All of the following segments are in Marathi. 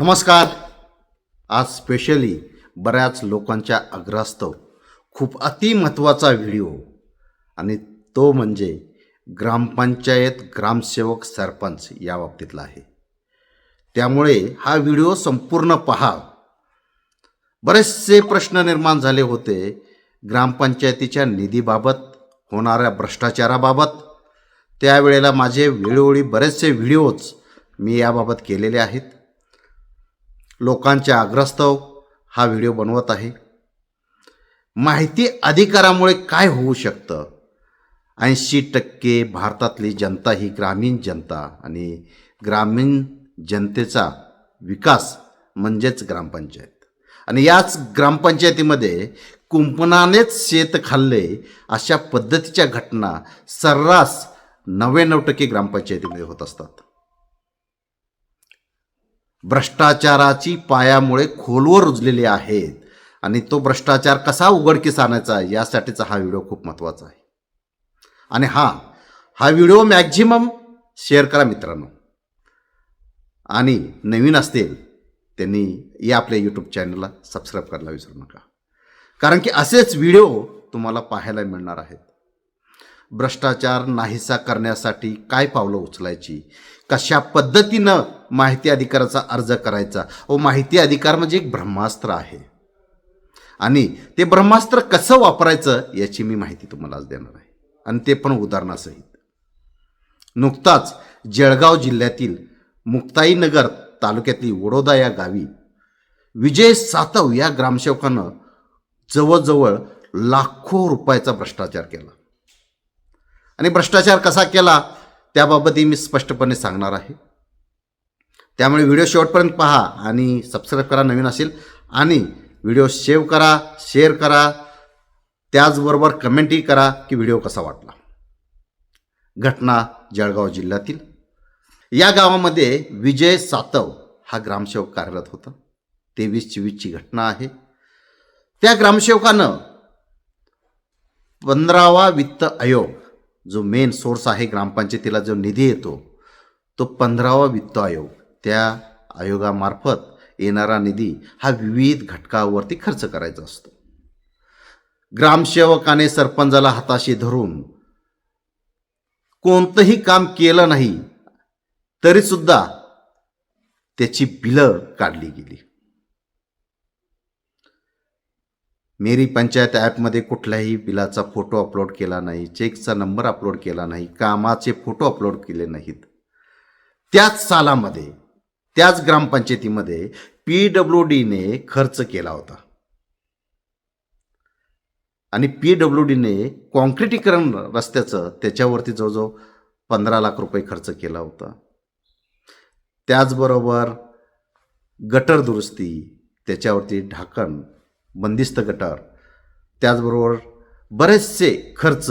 नमस्कार. आज स्पेशली बऱ्याच लोकांच्या अग्रास्तव खूप अतिमहत्त्वाचा व्हिडिओ आणि तो म्हणजे ग्रामपंचायत ग्रामसेवक सरपंच या बाबतीतला आहे. त्यामुळे हा व्हिडिओ संपूर्ण पहा. बरेचसे प्रश्न निर्माण झाले होते ग्रामपंचायतीच्या निधीबाबत होणाऱ्या भ्रष्टाचाराबाबत. त्यावेळेला माझे वेळोवेळी बरेचसे व्हिडिओज मी याबाबत केलेले आहेत. लोकांच्या आग्रस्तव हा व्हिडिओ बनवत आहे. माहिती अधिकारामुळे काय होऊ शकतं? ऐंशी टक्के भारतातली जनता ही ग्रामीण जनता आणि ग्रामीण जनतेचा विकास म्हणजेच ग्रामपंचायत. आणि याच ग्रामपंचायतीमध्ये कुंपणानेच शेत खाल्ले अशा पद्धतीच्या घटना सर्रास नव्याण्णव टक्के ग्रामपंचायतीमध्ये होत असतात. भ्रष्टाचाराची पायामुळे खोलवर रुजलेले आहेत. आणि तो भ्रष्टाचार कसा उघडकीस आणायचा यासाठीचा हा व्हिडिओ खूप महत्त्वाचा आहे. आणि हा हा व्हिडिओ मॅक्झिमम शेअर करा मित्रांनो. आणि नवीन असतील त्यांनी या आपल्या यूट्यूब चॅनलला सबस्क्राईब करायला विसरू नका. कारण की असेच व्हिडिओ तुम्हाला पाहायला मिळणार आहेत. भ्रष्टाचार नाहीसा करण्यासाठी काय पावलं उचलायची? कशा पद्धतीनं माहिती अधिकाराचा अर्ज करायचा? व माहिती अधिकार म्हणजे एक ब्रह्मास्त्र आहे. आणि ते ब्रह्मास्त्र कसं वापरायचं याची मी माहिती तुम्हाला आज देणार आहे. आणि ते पण उदाहरणासहित. नुकताच जळगाव जिल्ह्यातील मुक्ताईनगर तालुक्यातली वडोदा या गावी विजय सातव या ग्रामसेवकानं जवळजवळ लाखो रुपयाचा भ्रष्टाचार केला. आणि भ्रष्टाचार कसा केला त्याबाबतही मी स्पष्टपणे सांगणार आहे. त्यामुळे व्हिडिओ शेवटपर्यंत पहा आणि सबस्क्राईब करा नवीन असेल आणि व्हिडिओ सेव्ह करा शेअर करा. त्याचबरोबर कमेंटही करा की व्हिडिओ कसा वाटला. घटना जळगाव जिल्ह्यातील. या गावामध्ये विजय सातव हा ग्रामसेवक कार्यरत होता. तेवीस चोवीसची घटना आहे. त्या ग्रामसेवकानं पंधरावा वित्त आयोग जो मेन सोर्स आहे ग्रामपंचायतीला जो निधी येतो तो पंधरावा वित्त आयोग त्या आयोगामार्फत येणारा निधी हा विविध घटकावरती खर्च करायचा असतो. ग्रामसेवकाने सरपंचाला हाताशी धरून कोणतंही काम केलं नाही तरीसुद्धा त्याची बिलं काढली गेली. मेरी पंचायत ॲपमध्ये कुठल्याही बिलाचा फोटो अपलोड केला नाही चेकचा नंबर अपलोड केला नाही कामाचे फोटो अपलोड केले नाहीत. त्याच सालामध्ये त्याच ग्रामपंचायतीमध्ये पी डब्ल्यू डीने खर्च केला होता. आणि पी डब्ल्यू डीने कॉन्क्रिटीकरण रस्त्याचं त्याच्यावरती जवळजवळ पंधरा लाख रुपये खर्च केला होता. त्याचबरोबर गटर दुरुस्ती त्याच्यावरती ढाकण बंदिस्त गटार त्याचबरोबर बरेचसे खर्च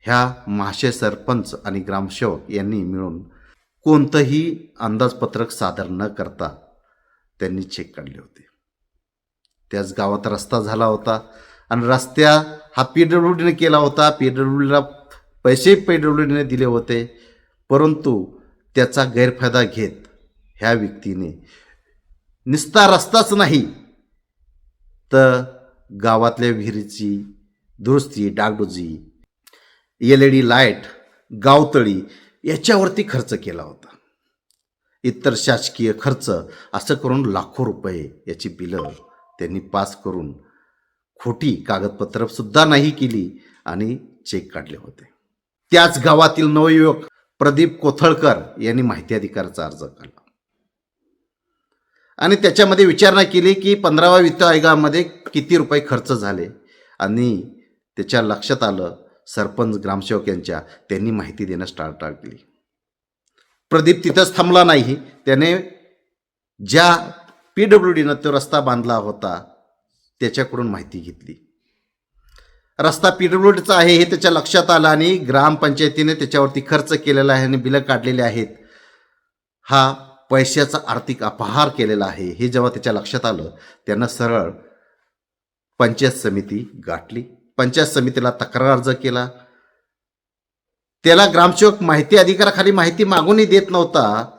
ह्या महाशय सरपंच आणि ग्रामसेवक यांनी मिळून कोणतंही अंदाजपत्रक सादर न करता त्यांनी चेक काढले होते. त्याच गावात रस्ता झाला होता आणि रस्त्या हा पी डब्ल्यू डीने केला होता. पी डब्ल्यू डीला पैसे पी डब्ल्यू डीने दिले होते. परंतु त्याचा गैरफायदा घेत ह्या व्यक्तीने निस्ता रस्ताच नाही तर गावातल्या विहिरीची दुरुस्ती डागडुजी एल ई डी लाइट गावतळी याच्यावरती खर्च केला होता. इतर शासकीय खर्च असं करून लाखो रुपये याची बिलं त्यांनी पास करून खोटी कागदपत्रसुद्धा नाही केली आणि चेक काढले होते. त्याच गावातील नवयुवक प्रदीप कोथळकर यांनी माहिती अधिकाराचा अर्ज केला आणि त्याच्यामध्ये विचारणा केली की पंधराव्या वित्त आयोगामध्ये किती रुपये खर्च झाले. आणि त्याच्या लक्षात आलं सरपंच ग्रामसेवक यांच्या त्यांनी माहिती देणं स्टार्ट केली. प्रदीप तिथंच थांबला नाही. त्याने ज्या पी डब्ल्यू डीनं तो रस्ता बांधला होता त्याच्याकडून माहिती घेतली. रस्ता पी डब्ल्यू डीचा आहे हे त्याच्या लक्षात आलं आणि ग्रामपंचायतीने त्याच्यावरती खर्च केलेला आहे आणि बिलं काढलेली आहेत. हा पैशाचा आर्थिक अपहार केलेला आहे हे जेव्हा त्याच्या लक्षात आलं त्यानं सरळ पंचायत समिती गाठली. पंचायत समितीला तक्रार अर्ज केला. त्याला ग्रामसेवक माहिती अधिकाराखाली माहिती मागूनही देत नव्हता.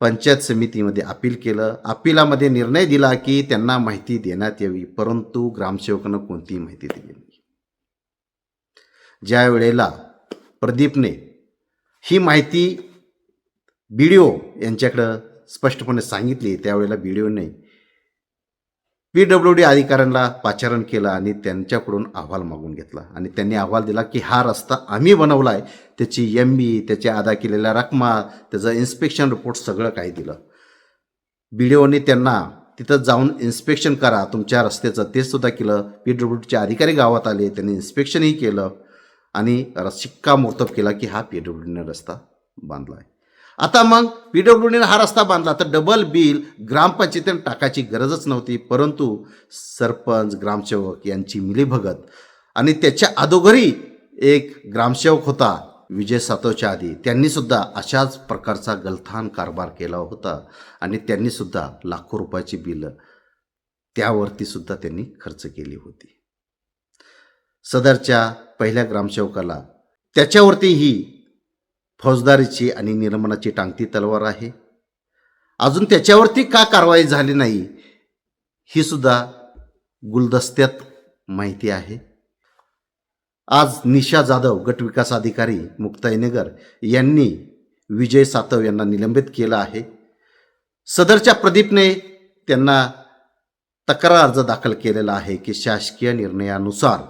पंचायत समितीमध्ये अपील केलं. अपिलामध्ये निर्णय दिला की त्यांना माहिती देण्यात यावी परंतु ग्रामसेवकानं कोणतीही माहिती दिली नाही. ज्या वेळेला प्रदीपने ही माहिती बी डी ओ यांच्याकडं स्पष्टपणे सांगितली त्यावेळेला बी डी ओने पी डब्ल्यू डी अधिकाऱ्यांना पाचारण केलं आणि त्यांच्याकडून अहवाल मागून घेतला. आणि त्यांनी अहवाल दिला की हा रस्ता आम्ही बनवला आहे त्याची एम बी त्याच्या अदा केलेल्या रकमा त्याचं इन्स्पेक्शन रिपोर्ट सगळं काही दिलं. बी डी ओने त्यांना तिथं जाऊन इन्स्पेक्शन करा तुमच्या रस्त्याचं ते सुद्धा केलं. पी डब्ल्यू डीचे अधिकारी गावात आले त्यांनी इन्स्पेक्शनही केलं आणि र- शिक्कामोर्तब केला की हा पी डब्ल्यू डीने रस्ता बांधला आहे आता मग पी हा रस्ता बांधला. तर डबल बिल ग्रामपंचायतीने टाकायची गरजच नव्हती परंतु सरपंच ग्रामसेवक यांची मिलीभगत. आणि त्याच्या अगोदरही एक ग्रामसेवक होता विजय सातवच्या आधी. त्यांनीसुद्धा अशाच प्रकारचा गलथान कारभार केला होता आणि त्यांनीसुद्धा लाखो रुपयाची बिलं त्यावरतीसुद्धा त्यांनी खर्च केली होती. सदरच्या पहिल्या ग्रामसेवकाला त्याच्यावरतीही फौजदारीची आणि निर्मनाची टांगती तलवार आहे. अजून त्याच्यावरती का कारवाई झाली नाही ही सुद्धा गुलदस्त्यात माहिती आहे. आज निशा जाधव गटविकास अधिकारी मुक्ताईनगर यांनी विजय सातव यांना निलंबित केलं आहे. सदरच्या प्रदीपने त्यांना तक्रार अर्ज दाखल केलेला आहे की शासकीय निर्णयानुसार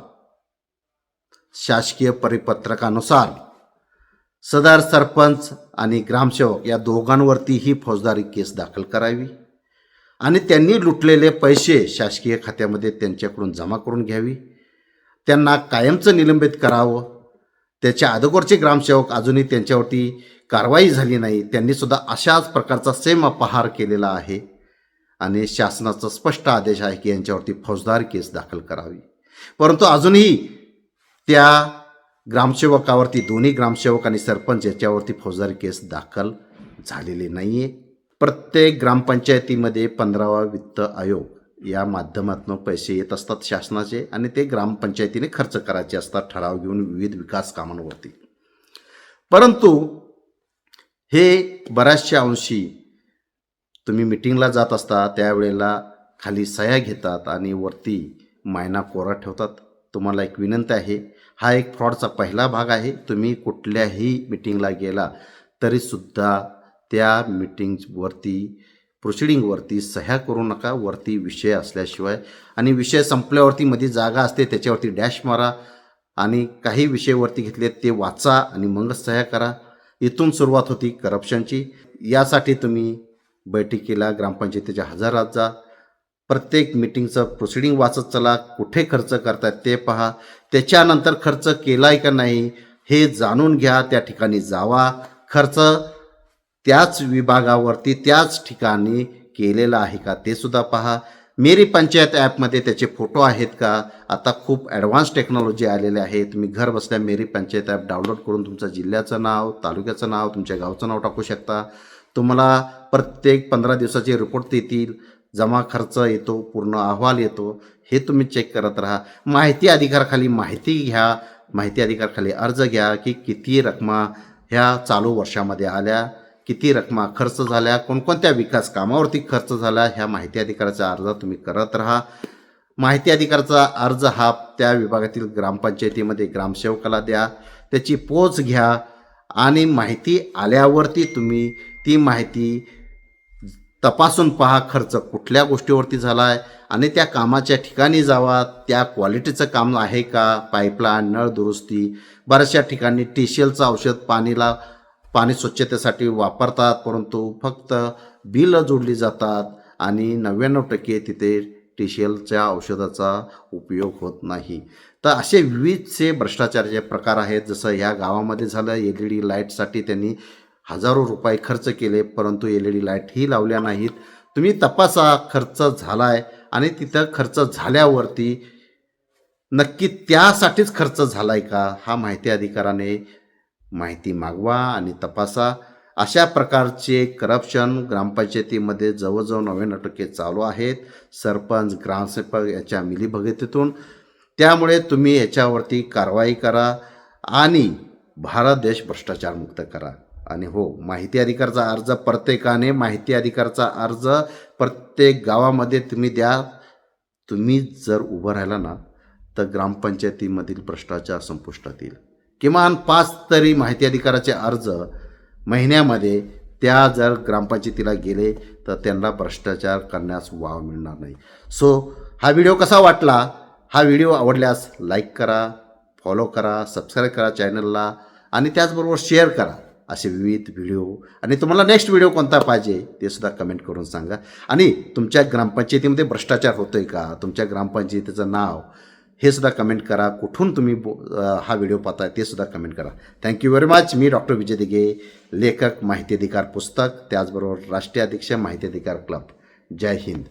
शासकीय परिपत्रकानुसार सदर सरपंच आणि ग्रामसेवक या दोघांवरती ही फौजदारी केस दाखल करावी आणि त्यांनी लुटलेले पैसे शासकीय खात्यामध्ये त्यांच्याकडून जमा करून घ्यावी. त्यांना कायमचं निलंबित करावं. त्याच्या अगोदरचे ग्रामसेवक अजूनही त्यांच्यावरती कारवाई झाली नाही. त्यांनीसुद्धा अशाच प्रकारचा सेम अपहार केलेला आहे आणि शासनाचा स्पष्ट आदेश आहे की यांच्यावरती फौजदारी केस दाखल करावी. परंतु अजूनही त्या ग्रामसेवकावरती दोन्ही ग्रामसेवक आणि सरपंच याच्यावरती फौजदारी केस दाखल झालेली नाही आहे प्रत्येक ग्रामपंचायतीमध्ये पंधरावा वित्त आयोग या माध्यमातून पैसे येत असतात शासनाचे आणि ते ग्रामपंचायतीने खर्च करायचे असतात ठराव घेऊन विविध विकास कामांवरती. परंतु हे बऱ्याचशा अंशी तुम्ही मिटिंगला जात असता त्यावेळेला खाली सह्या घेतात आणि वरती मायना कोरा ठेवतात. तुम्हाला एक विनंती आहे हा एक फ्रॉडचा पहिला भाग आहे. तुम्ही कुठल्याही मिटिंगला गेला तरीसुद्धा त्या मिटिंगवरती प्रोसिडिंगवरती सह्या करू नका. वरती विषय असल्याशिवाय. आणि विषय संपल्यावरती मध्ये जागा असते त्याच्यावरती डॅश मारा आणि काही विषयवरती घेतले ते वाचा आणि मगच सह्या करा. इथून सुरुवात होती करप्शनची. यासाठी तुम्ही बैठकीला ग्रामपंचायतीच्या हजारात जा. प्रत्येक मिटिंगचं प्रोसिडिंग वाचत चला कुठे खर्च करतायत ते पहा. त्याच्यानंतर खर्च केला आहे का नाही हे जाणून घ्या त्या ठिकाणी जावा. खर्च त्याच विभागावरती त्याच ठिकाणी केलेला आहे का ते सुद्धा पहा. मेरी पंचायत ॲपमध्ये त्याचे फोटो आहेत का? आता खूप ॲडव्हान्स टेक्नॉलॉजी आलेले आहे तुम्ही घर बसल्या मेरी पंचायत ॲप डाउनलोड करून तुमचं जिल्ह्याचं नाव तालुक्याचं नाव तुमच्या गावचं नाव टाकू शकता. तुम्हाला प्रत्येक पंधरा दिवसाचे रिपोर्ट येतील जमा खर्च येतो पूर्ण अहवाल येतो हे तुम्ही चेक करत राहा. माहिती अधिकाराखाली माहिती घ्या माहिती अधिकाराखाली अर्ज घ्या की किती रकमा ह्या चालू वर्षामध्ये आल्या किती रकमा खर्च झाल्या कोणकोणत्या विकास कामावरती खर्च झाला ह्या माहिती अधिकाराचा अर्ज तुम्ही करत राहा. माहिती अधिकाराचा अर्ज हा त्या विभागातील ग्रामपंचायतीमध्ये ग्रामसेवकाला द्या. त्याची पोच घ्या आणि माहिती आल्यावरती तुम्ही ती माहिती तपासून पहा खर्च कुठल्या गोष्टीवरती झाला आहे आणि त्या कामाच्या ठिकाणी जावा त्या क्वालिटीचं काम आहे का? पाईपलाईन नळ दुरुस्ती बऱ्याचशा ठिकाणी टीसीएलचं औषध पाणीला पाणी स्वच्छतेसाठी वापरतात परंतु फक्त बिलं जोडली जातात आणि नव्याण्णव टक्के तिथे टी सी एलच्या औषधाचा उपयोग होत नाही. तर असे विविधसे भ्रष्टाचाराचे प्रकार आहेत. जसं ह्या गावामध्ये झालं एल ई डी लाईटसाठी त्यांनी हजारो रुपये खर्च केले परंतु एल ई डी लाईटही लावल्या नाहीत. तुम्ही तपासा खर्च झाला आहे आणि तिथं खर्च झाल्यावरती नक्की त्यासाठीच खर्च झाला आहे का हा माहिती अधिकाराने माहिती मागवा आणि तपासा. अशा प्रकारचे करप्शन ग्रामपंचायतीमध्ये जवळजवळ नव्याण्णव टक्के चालू आहेत. सरपंच ग्रामसेवक याच्या मिलीभगतीतून. त्यामुळे तुम्ही याच्यावरती कारवाई करा आणि भारत देश भ्रष्टाचारमुक्त करा. आणि हो माहिती अधिकारचा अर्ज प्रत्येकाने माहिती अधिकारचा अर्ज प्रत्येक गावामध्ये तुम्ही द्या. तुम्ही जर उभं राहिला ना तर ग्रामपंचायतीमधील भ्रष्टाचार संपुष्टात येईल. किमान पाच तरी माहिती अधिकाराचे अर्ज महिन्यामध्ये त्या जर ग्रामपंचायतीला गेले तर त्यांना भ्रष्टाचार करण्यास वाव मिळणार नाही. सो हा व्हिडिओ कसा वाटला? हा व्हिडिओ आवडल्यास लाईक करा फॉलो करा सबस्क्राईब करा चॅनलला आणि त्याचबरोबर शेअर करा. असे विविध व्हिडिओ. आणि तुम्हाला नेक्स्ट व्हिडिओ कोणता पाहिजे ते सुद्धा कमेंट करून सांगा. आणि तुमच्या ग्रामपंचायतीमध्ये भ्रष्टाचार होतो आहे का? तुमच्या ग्रामपंचायतीचं नाव हे सुद्धा कमेंट करा. कुठून तुम्ही बो हा व्हिडिओ पाहताय ते सुद्धा कमेंट करा. थँक्यू व्हेरी मच मी डॉक्टर विजय दिघे लेखक माहिती अधिकार पुस्तक त्याचबरोबर राष्ट्रीय अध्यक्ष माहिती अधिकार क्लब. जय हिंद.